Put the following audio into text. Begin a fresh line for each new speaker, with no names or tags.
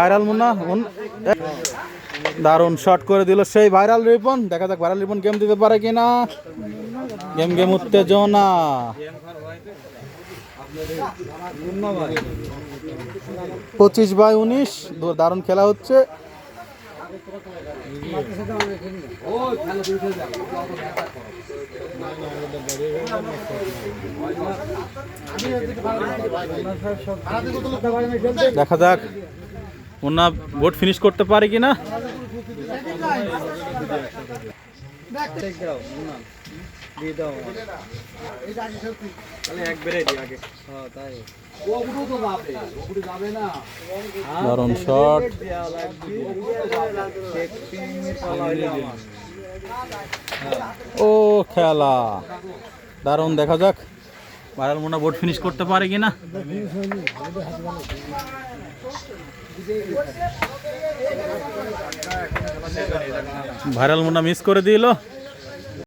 Viral Munna দারুণ shot করে দিল সেই ভাইরাল রিপন। দেখা যাক ভাইরাল রিপন গেম দিতে পারে কিনা। গেম গেম উত্তেজনা। পঁচিশ বাই উনিশ দারুণ খেলা হচ্ছে। দেখা যাক। মুন্না বোট ফিনিশ করতে পারে দারুণ শট ও খেলা। দারুণ দেখা যাক। ভাইরাল মোনা বোর্ড ফিনিশ করতে পারে কিনা? ভাইরাল মোনা মিস করে দিল।